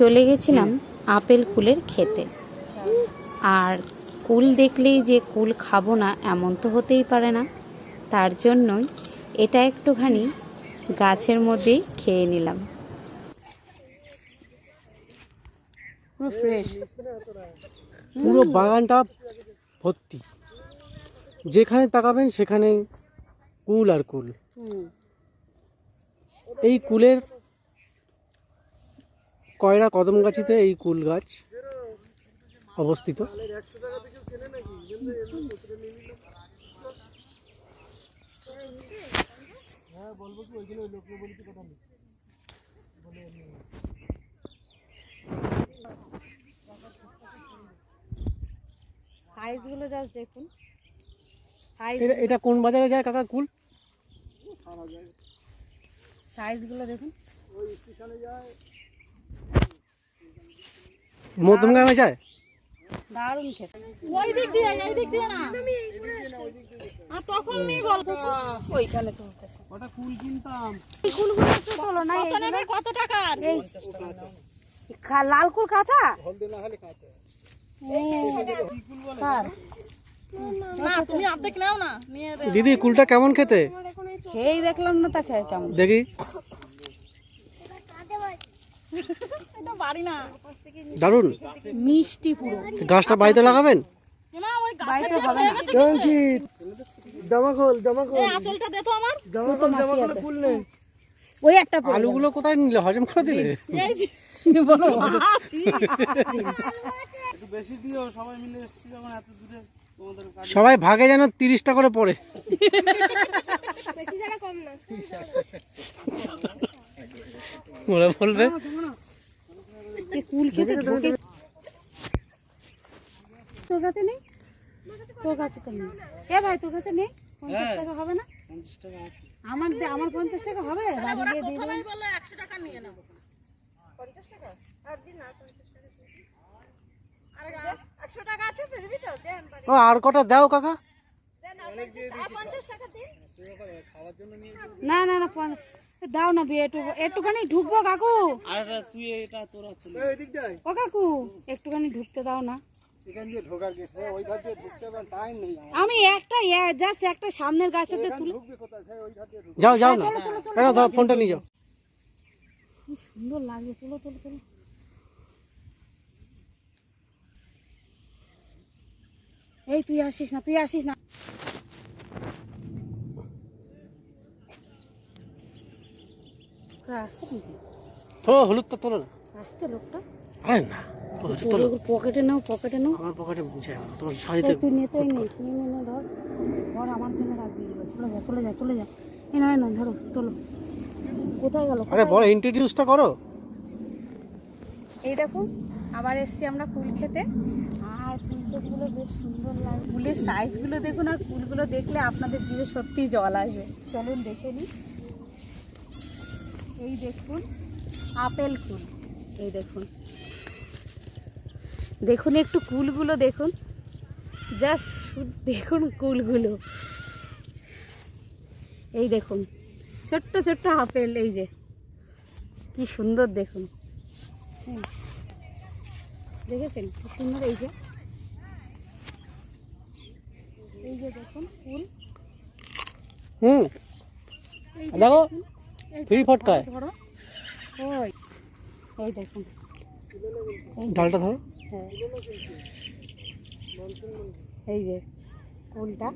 চলে গেছিলাম আপেল কুলের খেতে। আর কুল দেখলেই যে কুল খাব না এমন তো হতেই পারে না। তার জন্যই এটা একটুখানি গাছের মধ্যেই খেয়ে নিলাম। পুরো ফ্রেশ পুরো বাগানটা ভর্তি। যেখানে তাকাবেন সেখানে কুল আর কুল। এই কুলের কয়রা কদমগাছিতে এই কুল গাছ অবস্থিত? সাইজগুলো জাস্ট দেখুন। সাইজ এটা কোন বাজারে যায় কাকা কুল? সাইজগুলো দেখুন। মধ্যমগ্রামে যায়। দারুণ খেতে। ওইখানে তুলতেছে ওটা কুল কিনতাম। এই কুলগুলো একটু তোলো না এইগুলো কত টাকার? এই লাল কুল কাঁচা? হলদে না হলে কাছে দিদি কুলটা কেমন খেতে? খেয়েই দেখলাম না তা খেয়ে কেমন। দেখি। দারুণ মিষ্টি পুরো। গাছটা বাড়িতে লাগাবেন? বাড়িতে হবে না। কেমন কি জামা খোল জামা খোল। জামা খোল জামা খোল কুল নেই ওই একটা আলুগুলো কোথায় নিলে? হজম করে দিলে? বলো। বেশি দিও সবাই মিলে এসেছি যখন এত দূরে সবাই ভাগে যেন তিরিশটা করে পড়ে। ওরা বলবে কুল খেতে ঢোকে। তোর কাছে নেই? তোর কাছে তো নেই। এ ভাই তোর কাছে নেই? পঞ্চাশ টাকা হবে না? আমার দে- আমার পঞ্চাশ টাকা হবে? বাড়ি গিয়ে দিয়ে দেবেন ও আর কটা দাও কাকা? না না না পঞ্চ- দাও না বিয়ে একটু একটুখানি ঢুকবো কাকু। ও কাকু একটুখানি ঢুকতে দাও না। আমি একটা জাস্ট একটা সামনের গাছেতে তুলে যাও যাও না। এরা ধরো ফোনটা নিয়ে যাও। কি সুন্দর লাগে চলো চলো চলো। এই তুই আসিস না তুই আসিস না। আসছে নাকি? তো হলুদটা তোলো না। আসছে লোকটা? আরে না তোলো তোলো পকেটে নাও পকেটে নাও। আমার পকেটে বুঝে তোমার শাড়িতে এই তুই নিতে নে নিয়ে নে নে ধর। ধর আমার জন্য রাখবি। চলে যা চলে যা চলে যা। এই না না ধরো তোলো। কোথায় গেল? আরে বড় ইন্ট্রোডিউসটা করো। এই দেখো আবার এসছি আমরা কুল খেতে। আর বেশ সুন্দর লাগে। কুলের সাইজগুলো দেখুন আর কুলগুলো দেখলে আপনাদের জিভে সত্যিই জল আসবে। চলুন দেখে নিই। এই দেখুন আপেল কুল। এই দেখুন। দেখুন একটু কুলগুলো দেখুন। জাস্ট শুধু দেখুন কুলগুলো। এই দেখুন ছোট্ট ছোট্ট আপেল এই যে। কি সুন্দর দেখুন। দেখেছেন? কি সুন্দর এই যে। এই যে দেখুন ফুল হুম। দেখো। ফ্রি ফটকায় ধরো ওই এই দেখুন। ডালটা ধরো। হ্যাঁ। এই যে কুলটা।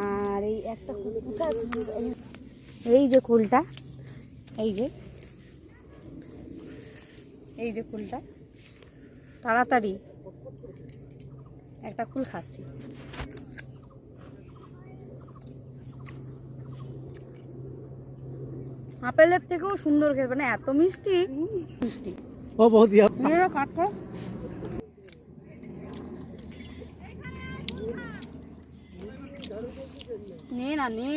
আর এই একটা এই যে কুলটা। এই যে। এই যে কুলটা। তাড়াতাড়ি। একটা কুল খাচ্ছি। আপেলের থেকেও সুন্দর খেতে মানে এত মিষ্টি। মিষ্টি। ও বহুত ইয়া। কাট করো। নে না নে।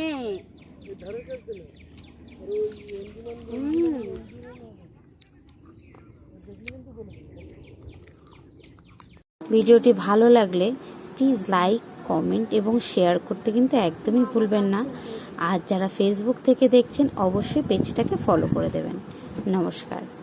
ভিডিওটি ভালো লাগলে প্লিজ লাইক কমেন্ট এবং শেয়ার করতে কিন্তু একদমই ভুলবেন না। আর যারা ফেসবুক থেকে দেখছেন অবশ্যই পেজটাকে ফলো করে দেবেন। নমস্কার।